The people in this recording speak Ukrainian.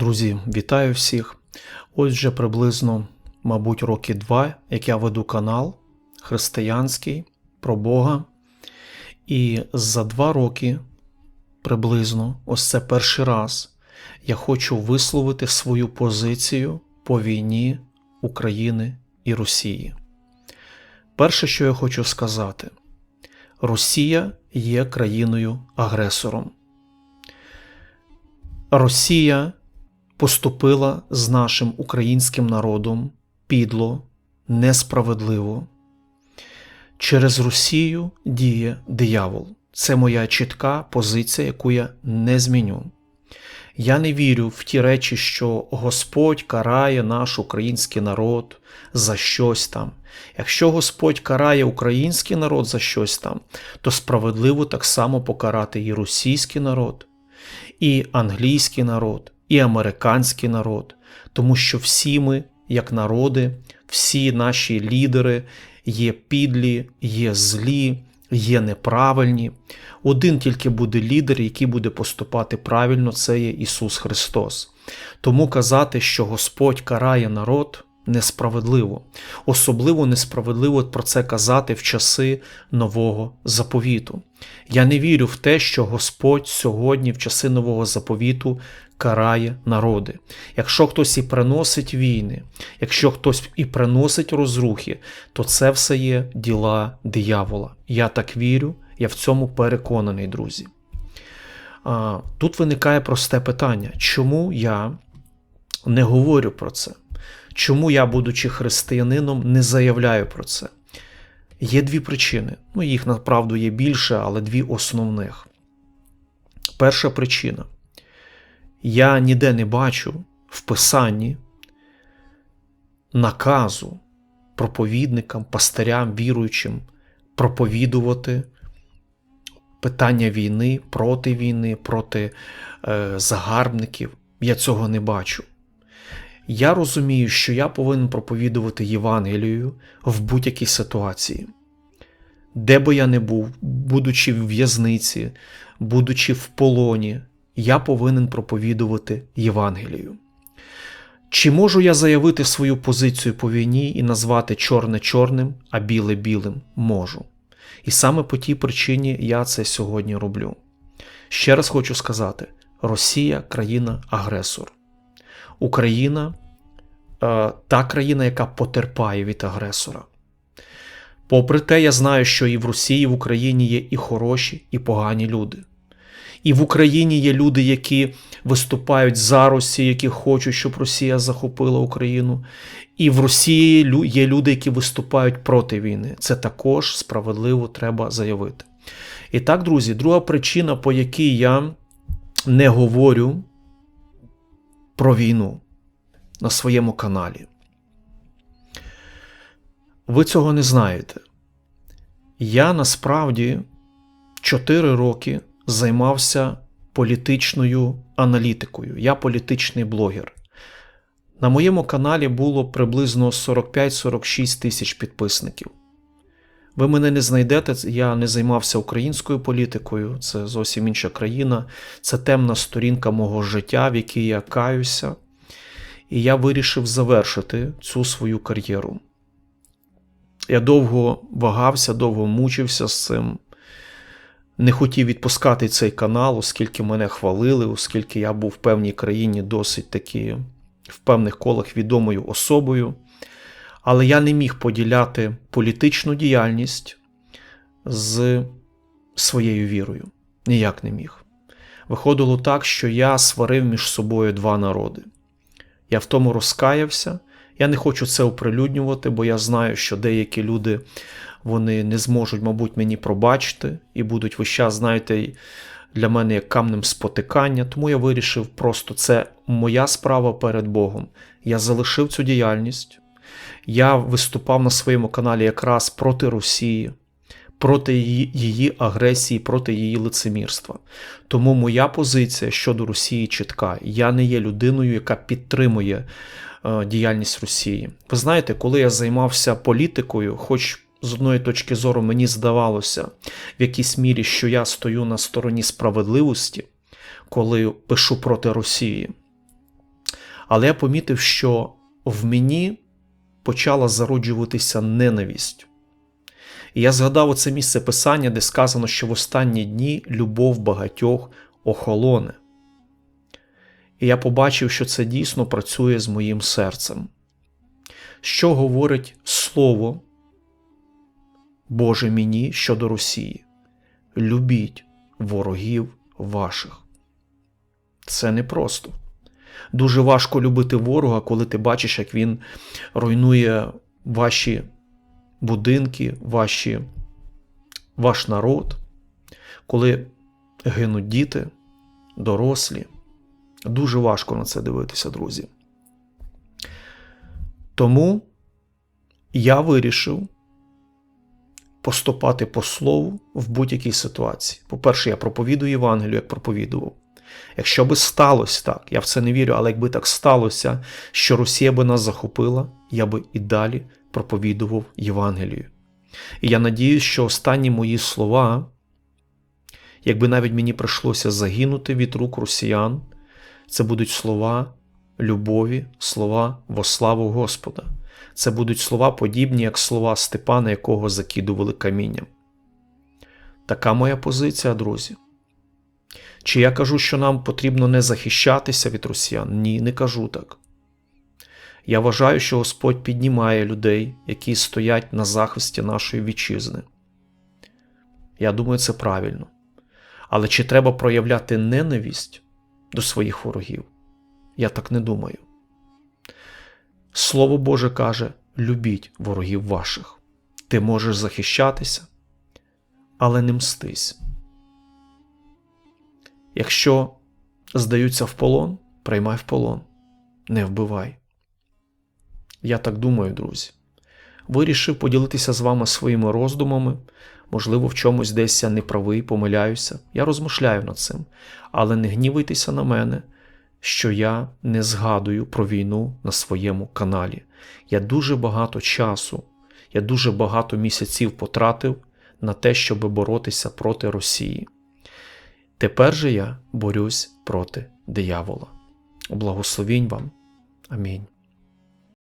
Друзі, вітаю всіх. Ось вже приблизно, мабуть, роки два, як я веду канал християнський про Бога. І за два роки приблизно, ось це перший раз, я хочу висловити свою позицію по війні України і Росії. Перше, що я хочу сказати, Росія є країною-агресором. Росія поступила з нашим українським народом підло, несправедливо. Через Росію діє диявол. Це моя чітка позиція, яку я не зміню. Я не вірю в ті речі, що Господь карає наш український народ за щось там. Якщо Господь карає український народ за щось там, то справедливо так само покарати і російський народ, і англійський народ, і американський народ, тому що всі ми, як народи, всі наші лідери є підлі, є злі, є неправильні. Один тільки буде лідер, який буде поступати правильно, це є Ісус Христос. Тому казати, що Господь карає народ. Несправедливо, особливо несправедливо про це казати в часи нового заповіту. Я не вірю в те, що Господь сьогодні, в часи нового заповіту, карає народи. Якщо хтось і приносить війни, якщо хтось і приносить розрухи, то це все є діла диявола. Я так вірю, я в цьому переконаний, друзі. Тут виникає просте питання, чому я не говорю про це? Чому я, будучи християнином, не заявляю про це? Є дві причини. Ну, їх направду є більше, але дві основних. Перша причина. Я ніде не бачу в Писанні наказу проповідникам, пастирям, віруючим проповідувати питання війни, проти війни, проти е, загарбників. Я цього не бачу. Я розумію, що я повинен проповідувати Євангелію в будь-якій ситуації. Де би я не був, будучи в в'язниці, будучи в полоні, я повинен проповідувати Євангелію. Чи можу я заявити свою позицію по війні і назвати чорне чорним, а біле білим? Можу. І саме по тій причині я це сьогодні роблю. Ще раз хочу сказати: Росія країна-агресор. Україна та країна, яка потерпає від агресора. Попри те, я знаю, що і в Росії, і в Україні є і хороші, і погані люди. І в Україні є люди, які виступають за Росію, які хочуть, щоб Росія захопила Україну. І в Росії є люди, які виступають проти війни. Це також справедливо треба заявити. І так, друзі, друга причина, по якій я не говорю про війну на своєму каналі. Ви цього не знаєте. Я насправді 4 роки займався політичною аналітикою. Я політичний блогер. На моєму каналі було приблизно 45-46 тисяч підписників. Ви мене не знайдете, я не займався українською політикою, це зовсім інша країна, це темна сторінка мого життя, в якій я каюся. І я вирішив завершити цю свою кар'єру. Я довго вагався, довго мучився з цим не хотів відпускати цей канал, оскільки мене хвалили, оскільки я був в певній країні досить таки в певних колах відомою особою. Але я не міг поділяти політичну діяльність з своєю вірою. Ніяк не міг. Виходило так, що я сварив між собою два народи. Я в тому розкаявся. Я не хочу це оприлюднювати, бо я знаю, що деякі люди вони не зможуть, мабуть, мені пробачити і будуть весь час, знаєте, для мене як камнем спотикання. Тому я вирішив просто це моя справа перед Богом. Я залишив цю діяльність. Я виступав на своєму каналі якраз проти Росії, проти її, її агресії, проти її лицемірства. Тому моя позиція щодо Росії чітка. Я не є людиною, яка підтримує е, діяльність Росії. Ви знаєте, коли я займався політикою, хоч з одної точки зору мені здавалося в якійсь мірі, що я стою на стороні справедливості, коли пишу проти Росії. Але я помітив, що в мені почала зароджуватися ненависть. І я згадав оце місце писання, де сказано, що в останні дні любов багатьох охолоне. І я побачив, що це дійсно працює з моїм серцем. Що говорить Слово Боже мені щодо Росії? Любіть ворогів ваших. Це непросто. Дуже важко любити ворога, коли ти бачиш, як він руйнує ваші будинки, ваші, ваш народ, коли гинуть діти, дорослі. Дуже важко на це дивитися, друзі. Тому я вирішив поступати по слову в будь-якій ситуації. По-перше, я проповідую Євангелію, як проповідував. Якщо би сталося так, я в це не вірю, але якби так сталося, що Росія би нас захопила, я би і далі проповідував Євангелію. І я надіюсь, що останні мої слова, якби навіть мені прийшлося загинути від рук росіян, це будуть слова любові, слова во славу Господа. Це будуть слова подібні, як слова Степана, якого закидували камінням. Така моя позиція, друзі. Чи я кажу, що нам потрібно не захищатися від росіян? Ні, не кажу так. Я вважаю, що Господь піднімає людей, які стоять на захисті нашої вітчизни. Я думаю, це правильно. Але чи треба проявляти ненависть до своїх ворогів? Я так не думаю. Слово Боже каже: любіть ворогів ваших. Ти можеш захищатися, але не мстись. Якщо здаються в полон, приймай в полон, не вбивай. Я так думаю, друзі. Вирішив поділитися з вами своїми роздумами. Можливо, в чомусь десь я неправий, помиляюся. Я розмишляю над цим. Але не гнівайтеся на мене, що я не згадую про війну на своєму каналі. Я дуже багато часу, я дуже багато місяців потратив на те, щоб боротися проти Росії. Тепер же я борюсь проти диявола. Благословінь вам. Амінь.